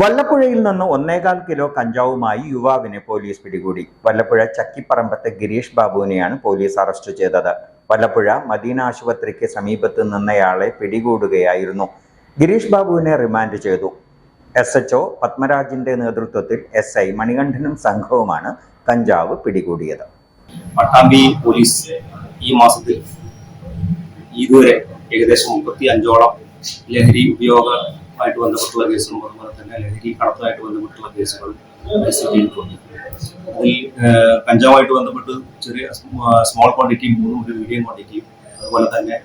വല്ലപ്പുഴയിൽ നിന്ന് ഒന്നേകാൽ കിലോ കഞ്ചാവുമായി യുവാവിനെ പോലീസ് പിടികൂടി. വല്ലപ്പുഴ ചക്കിപ്പറമ്പത്തെ ഗിരീഷ് ബാബുവിനെയാണ് പോലീസ് അറസ്റ്റ് ചെയ്തത്. വല്ലപ്പുഴ മദീന ആശുപത്രിക്ക് സമീപത്ത് നിന്നയാളെ പിടികൂടുകയായിരുന്നു. ഗിരീഷ് ബാബുവിനെ റിമാൻഡ് ചെയ്തു. എസ് എച്ച് പത്മരാജിന്റെ നേതൃത്വത്തിൽ എസ് ഐ മണികണ്ഠനും സംഘവുമാണ് കഞ്ചാവ് പിടികൂടിയത്. പട്ടാമ്പി പോലീസ് ഈ മാസത്തിൽ ഇതുവരെ ഏകദേശം മുപ്പത്തി അഞ്ചോളം ലഹരി ഉപയോഗമായിട്ട് ബന്ധപ്പെട്ടുള്ള കേസുകളും അതുപോലെ തന്നെ ലഹരി കടത്തുമായിട്ട് ബന്ധപ്പെട്ടുള്ള രജിസ്റ്റർ ചെയ്തിട്ടുണ്ട് അതിൽ കഞ്ചാവുമായിട്ട് ബന്ധപ്പെട്ട് ചെറിയ സ്മോൾ ക്വാണ്ടിറ്റിയും മൂന്നും ഒരു മീഡിയം ക്വാണ്ടിറ്റിയും അതുപോലെ തന്നെ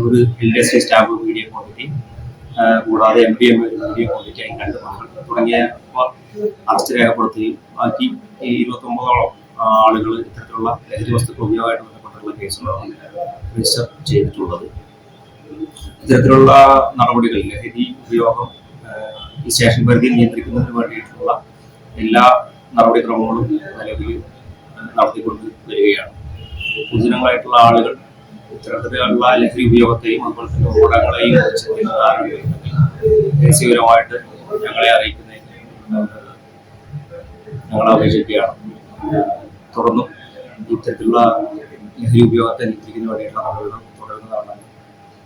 ഒരു L D S stamp medium quantity കൂടാതെ M D M medium quantity ആയി രണ്ട് മക്കൾ തുടങ്ങിയ അറസ്റ്റ് രേഖപ്പെടുത്തുകയും ബാക്കി ഈ ഇരുപത്തൊമ്പതോളം ആളുകൾ ഇത്തരത്തിലുള്ള ലഹരി വസ്തുക്കൾ ഉപയോഗമായിട്ട് ബന്ധപ്പെട്ടുള്ള കേസുകളാണ് രജിസ്റ്റർ ചെയ്തിട്ടുള്ളത്. ഇത്തരത്തിലുള്ള നടപടികൾ ലഹരി ഉപയോഗം ഈ സ്റ്റേഷൻ പരിധി നിയന്ത്രിക്കുന്നതിന് വേണ്ടിയിട്ടുള്ള എല്ലാ നടപടിക്രമങ്ങളും നിലവിൽ നടത്തിക്കൊണ്ട് വരികയാണ്. പൊതുജനങ്ങളായിട്ടുള്ള ആളുകൾ ഇത്തരത്തിലുള്ള ലഹരി ഉപയോഗത്തെയും അതുപോലെ തന്നെ ധാരണയുണ്ടെങ്കിൽ രഹസ്യപരമായിട്ട് ഞങ്ങളെ അറിയിക്കുന്നതിന് ഞങ്ങൾ അപേക്ഷിക്കുകയാണ് തുടർന്നും ഇത്തരത്തിലുള്ള ലഹരി ഉപയോഗത്തെ നിയന്ത്രിക്കുന്നതിന് വേണ്ടിയിട്ടുള്ള തുടരുന്നതാണെന്ന്